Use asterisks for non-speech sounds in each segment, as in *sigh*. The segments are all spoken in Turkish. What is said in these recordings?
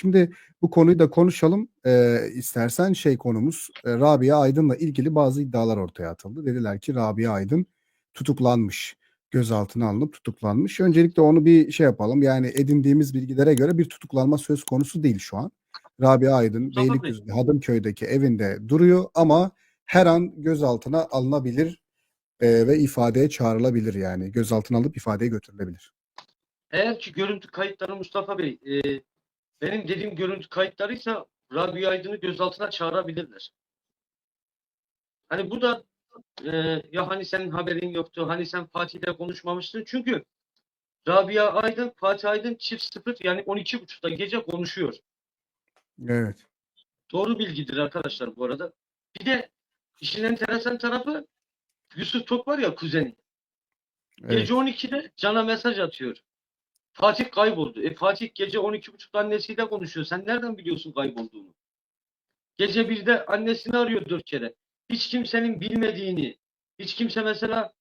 Şimdi bu konuyu da konuşalım. Eee, istersen şey konumuz e, Rabia Aydın'la ilgili bazı iddialar ortaya atıldı. Dediler ki Rabia Aydın tutuklanmış. Gözaltına alınıp tutuklanmış. Öncelikle onu bir şey yapalım. Yani edindiğimiz bilgilere göre bir tutuklanma söz konusu değil şu an. Rabia Aydın Bey. Beylikdüzü Hadımköy'deki evinde duruyor ama her an gözaltına alınabilir e, ve ifadeye çağrılabilir yani. Gözaltına alıp ifadeye götürülebilir. Eğer ki görüntü kayıtları Mustafa Bey, e, benim dediğim görüntü kayıtlarıysa Rabia Aydın'ı gözaltına çağırabilirler. Hani bu da e, ya hani senin haberin yoktu, hani sen Fatih'le konuşmamıştın. Çünkü Rabia Aydın, Fatih Aydın çift sıfır yani 12.30'da gece konuşuyor. Evet. Doğru bilgidir arkadaşlar bu arada. Bir de işin enteresan tarafı Yusuf Tok var ya kuzeni. Evet. Gece 12'de Can'a mesaj atıyor. Fatih kayboldu. E Fatih gece 12.30'da annesiyle konuşuyor. Sen nereden biliyorsun kaybolduğunu? Gece 1'de annesini arıyor dört kere. Hiç kimsenin bilmediğini, hiç kimse mesela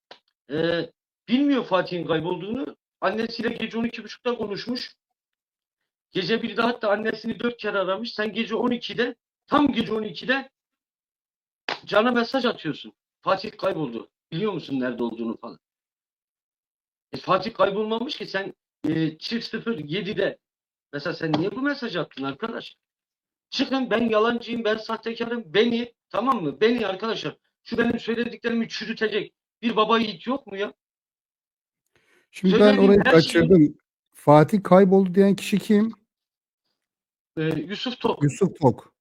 e, bilmiyor Fatih'in kaybolduğunu. Annesiyle gece 12.30'da konuşmuş. Gece 1'de hatta annesini dört kere aramış. Sen gece 12'de, tam gece 12'de Can'a mesaj atıyorsun. Fatih kayboldu. Biliyor musun nerede olduğunu falan. E, Fatih kaybolmamış ki sen e, çift 07'de mesela sen niye bu mesajı attın arkadaş? Çıkın ben yalancıyım, ben sahtekarım, beni tamam mı? Beni arkadaşlar şu benim söylediklerimi çürütecek bir baba yiğit yok mu ya? Şimdi ben Söylediğim orayı her kaçırdım. Fatih kayboldu diyen kişi kim? E, Yusuf Tok. Yusuf Tok.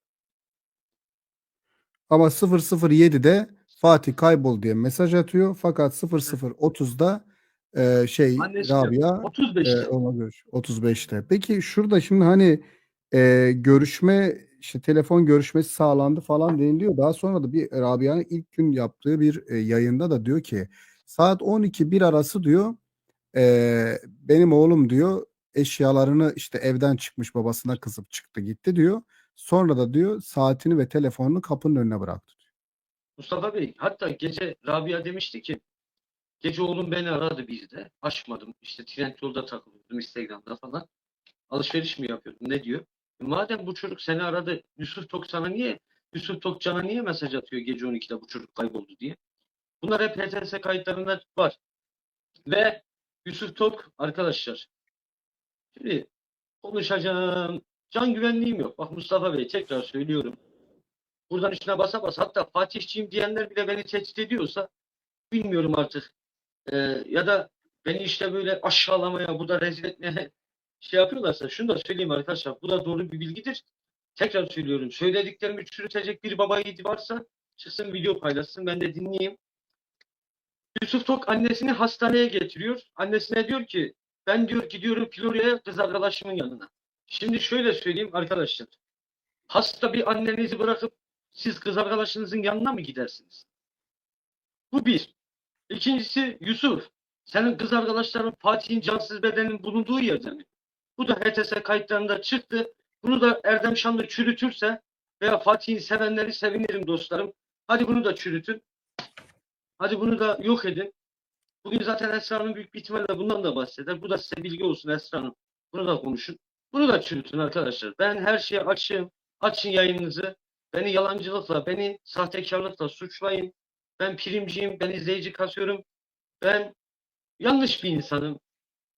Ama 00.7'de Fatih kayboldu diye mesaj atıyor. Fakat 00.30'da e, şey Annesi Rabia 35'te. e, ona görüş 35'te. Peki şurada şimdi hani e, görüşme işte telefon görüşmesi sağlandı falan deniliyor. Daha sonra da bir Rabia'nın ilk gün yaptığı bir e, yayında da diyor ki saat 12-1 arası diyor e, benim oğlum diyor eşyalarını işte evden çıkmış babasına kızıp çıktı gitti diyor. Sonra da diyor saatini ve telefonunu kapının önüne bıraktı. diyor. Mustafa Bey hatta gece Rabia demişti ki gece oğlum beni aradı bizde. Açmadım. İşte Trendyol'da takılıyordum Instagram'da falan. Alışveriş mi yapıyordum? Ne diyor? E madem bu çocuk seni aradı Yusuf Tok sana niye Yusuf Tok Can'a niye mesaj atıyor gece 12'de bu çocuk kayboldu diye. Bunlar hep HTS kayıtlarında var. Ve Yusuf Tok arkadaşlar şimdi konuşacağım. Can güvenliğim yok. Bak Mustafa Bey tekrar söylüyorum. Buradan üstüne basa basa hatta Fatihçiyim diyenler bile beni tehdit ediyorsa bilmiyorum artık. Ee, ya da beni işte böyle aşağılamaya, burada rezil etmeye *laughs* şey yapıyorlarsa şunu da söyleyeyim arkadaşlar. Bu da doğru bir bilgidir. Tekrar söylüyorum. Söylediklerimi çürütecek bir baba yiğidi varsa çıksın video paylaşsın. Ben de dinleyeyim. Yusuf Tok annesini hastaneye getiriyor. Annesine diyor ki ben diyor gidiyorum Florya'ya kız arkadaşımın yanına. Şimdi şöyle söyleyeyim arkadaşlar. Hasta bir annenizi bırakıp siz kız arkadaşınızın yanına mı gidersiniz? Bu bir. İkincisi Yusuf. Senin kız arkadaşların Fatih'in cansız bedeninin bulunduğu yerde mi? Bu da HTS kayıtlarında çıktı. Bunu da Erdem Şanlı çürütürse veya Fatih'in sevenleri sevinirim dostlarım. Hadi bunu da çürütün. Hadi bunu da yok edin. Bugün zaten Esra Hanım büyük bir ihtimalle bundan da bahseder. Bu da size bilgi olsun Esra Hanım. Bunu da konuşun. Bunu da çürütün arkadaşlar. Ben her şeye açığım. Açın yayınınızı. Beni yalancılıkla, beni sahtekarlıkla suçlayın. Ben primciyim, ben izleyici kasıyorum. Ben yanlış bir insanım.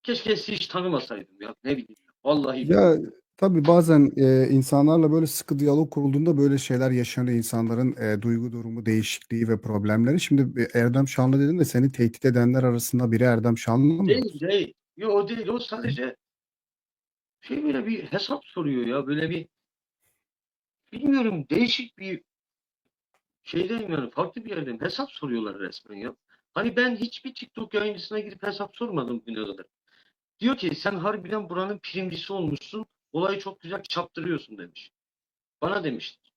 Keşke sizi hiç tanımasaydım ya. Ne bileyim. Vallahi Ya tabii bazen e, insanlarla böyle sıkı diyalog kurulduğunda böyle şeyler yaşanıyor insanların e, duygu durumu değişikliği ve problemleri. Şimdi e, Erdem Şanlı dedin de seni tehdit edenler arasında biri Erdem Şanlı mı? Değil değil. Yok o değil. O sadece şey böyle bir hesap soruyor ya. Böyle bir bilmiyorum değişik bir şeydeyim yani farklı bir yerdeyim. Hesap soruyorlar resmen ya. Hani ben hiçbir TikTok yayıncısına girip hesap sormadım bugüne kadar. Diyor ki sen harbiden buranın primcisi olmuşsun. Olayı çok güzel çaptırıyorsun demiş. Bana demişti.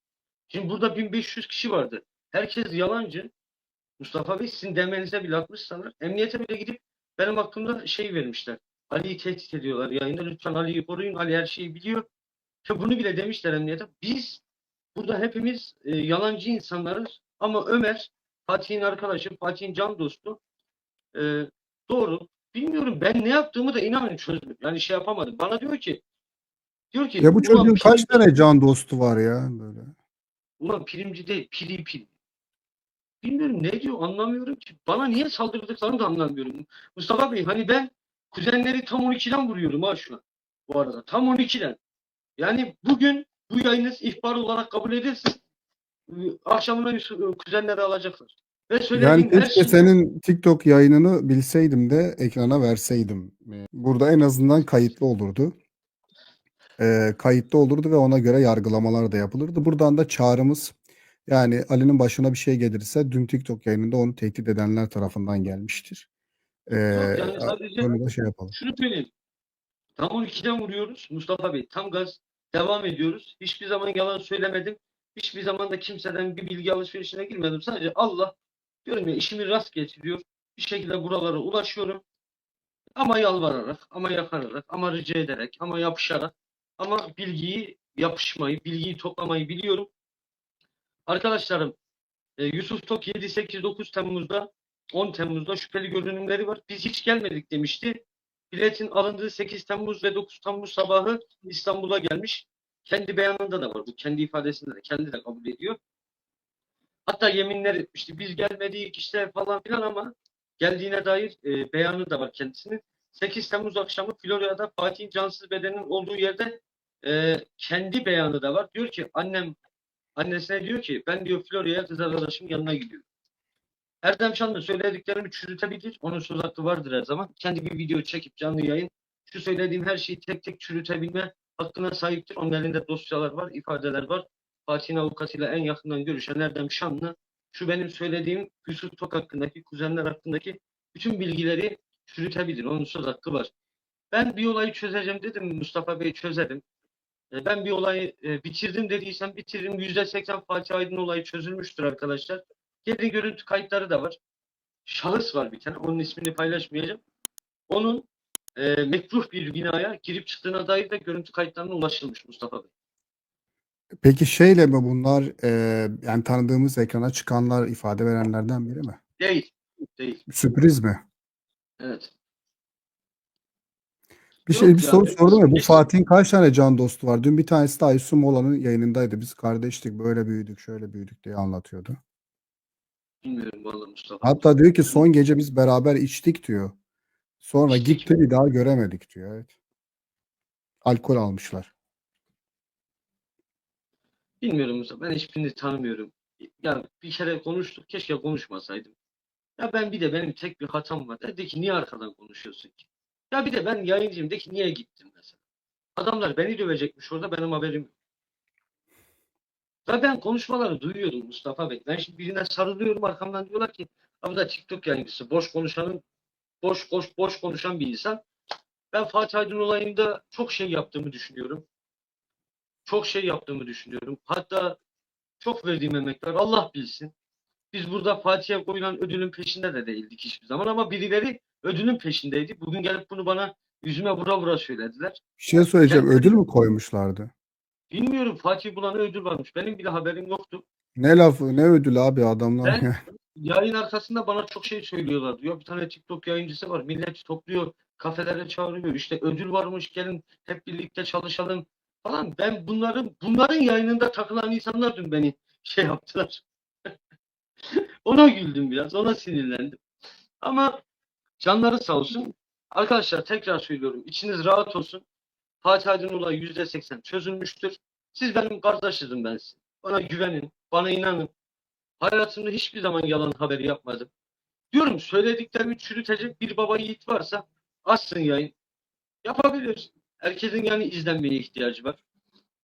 Şimdi burada 1500 kişi vardı. Herkes yalancı. Mustafa Bey sizin demenize bile atmışsanlar. Emniyete bile gidip benim hakkımda şey vermişler. Ali'yi tehdit ediyorlar yayında. Lütfen Ali'yi koruyun. Ali her şeyi biliyor. Ve bunu bile demişler emniyete. Biz burada hepimiz e, yalancı insanlarız. Ama Ömer, Fatih'in arkadaşı, Fatih'in can dostu. e, doğru. Bilmiyorum ben ne yaptığımı da inanın çözdüm. Yani şey yapamadım. Bana diyor ki Diyor ki Ya bu çocuğun kaç primci- tane can dostu var ya böyle. Ulan primci değil, piri piri. Bilmiyorum ne diyor anlamıyorum ki. Bana niye saldırdıklarını da anlamıyorum. Mustafa Bey hani ben kuzenleri tam 12'den vuruyorum ha şu an. Bu arada tam 12'den. Yani bugün bu yayınız ihbar olarak kabul edilsin. Ee, Akşamına Yusuf- kuzenleri alacaklar. Ve Yani keşke şey senin TikTok yayınını bilseydim de ekrana verseydim. Ee, Burada en azından kayıtlı olurdu. Ee, kayıtlı olurdu ve ona göre yargılamalar da yapılırdı. Buradan da çağrımız yani Ali'nin başına bir şey gelirse dün TikTok yayınında onu tehdit edenler tarafından gelmiştir. Ee, yani sadece- şey yapalım. şunu söyleyeyim. Tam 12'den vuruyoruz Mustafa Bey. Tam gaz devam ediyoruz. Hiçbir zaman yalan söylemedim. Hiçbir zaman da kimseden bir bilgi alışverişine girmedim. Sadece Allah diyorum ya işimi rast getiriyor. Bir şekilde buralara ulaşıyorum. Ama yalvararak, ama yakararak, ama rica ederek, ama yapışarak, ama bilgiyi yapışmayı, bilgiyi toplamayı biliyorum. Arkadaşlarım, e, Yusuf Tok 7, 8, 9 Temmuz'da, 10 Temmuz'da şüpheli görünümleri var. Biz hiç gelmedik demişti. Biletin alındığı 8 Temmuz ve 9 Temmuz sabahı İstanbul'a gelmiş. Kendi beyanında da var. Bu kendi ifadesinde de kendi de kabul ediyor. Hatta yeminler etmişti. Biz gelmedik işte falan filan ama geldiğine dair e, beyanı da var kendisinin. 8 Temmuz akşamı Florya'da Fatih'in cansız bedeninin olduğu yerde e, kendi beyanı da var. Diyor ki annem annesine diyor ki ben diyor Florya'ya kız arkadaşımın yanına gidiyorum. Erdem Şanlı söylediklerimi çürütebilir. Onun söz hakkı vardır her zaman. Kendi bir video çekip canlı yayın. Şu söylediğim her şeyi tek tek çürütebilme hakkına sahiptir. Onun elinde dosyalar var, ifadeler var. Fatih'in avukatıyla en yakından görüşen Erdem Şanlı şu benim söylediğim Yusuf Tok hakkındaki, kuzenler hakkındaki bütün bilgileri çürütebilir. Onun söz hakkı var. Ben bir olayı çözeceğim dedim Mustafa Bey çözerim. E, Ben bir olayı e, bitirdim dediysem bitiririm. %80 Fatih Aydın olayı çözülmüştür arkadaşlar. Gelin görüntü kayıtları da var. Şahıs var bir tane. Onun ismini paylaşmayacağım. Onun e, mekruh bir binaya girip çıktığına dair de görüntü kayıtlarına ulaşılmış Mustafa Bey. Peki şeyle mi bunlar e, yani tanıdığımız ekrana çıkanlar ifade verenlerden biri mi? Değil. Değil. Sürpriz mi? Evet. Bir Yok şey bir ya, soru evet. sordum ya bu. Fatih'in kaç tane can dostu var? Dün bir tanesi de Aysu Mola'nın yayınındaydı. Biz kardeştik böyle büyüdük şöyle büyüdük diye anlatıyordu. Bilmiyorum vallahi Mustafa. Hatta diyor ki son gece biz beraber içtik diyor. Sonra İçtik gitti bir daha göremedik diyor. Evet. Alkol almışlar. Bilmiyorum Mustafa. Ben hiçbirini tanımıyorum. Ya bir kere konuştuk. Keşke konuşmasaydım. Ya ben bir de benim tek bir hatam var. Dedi ki niye arkadan konuşuyorsun ki? Ya bir de ben yayıncıyım. De ki niye gittin mesela? Adamlar beni dövecekmiş orada benim haberim yok. Ve ben konuşmaları duyuyorum Mustafa Bey. Ben şimdi birine sarılıyorum arkamdan diyorlar ki abi da TikTok yayıncısı boş konuşanın boş boş boş konuşan bir insan. Ben Fatih Aydın olayında çok şey yaptığımı düşünüyorum. Çok şey yaptığımı düşünüyorum. Hatta çok verdiğim emek var. Allah bilsin. Biz burada Fatih'e koyulan ödülün peşinde de değildik hiçbir zaman ama birileri ödülün peşindeydi. Bugün gelip bunu bana yüzüme vura vura söylediler. Bir şey söyleyeceğim. Yani- Ödül mü koymuşlardı? Bilmiyorum Fatih bulana ödül varmış. Benim bile haberim yoktu. Ne lafı ne ödül abi adamlar. Ben- Yayın arkasında bana çok şey söylüyorlar diyor. Bir tane TikTok yayıncısı var. Millet topluyor. Kafelere çağırıyor. İşte ödül varmış gelin hep birlikte çalışalım falan. Ben bunların bunların yayınında takılan insanlar dün beni *laughs* şey yaptılar. *laughs* ona güldüm biraz. Ona sinirlendim. Ama canları sağ olsun. Arkadaşlar tekrar söylüyorum. içiniz rahat olsun. Fatih Aydın olayı %80 çözülmüştür. Siz benim kardeşizim ben sizin. Bana güvenin. Bana inanın. Hayatımda hiçbir zaman yalan haberi yapmadım. Diyorum söylediklerimi çürütecek bir baba yiğit varsa açsın yayın. Yapabilir. Herkesin yani izlenmeye ihtiyacı var.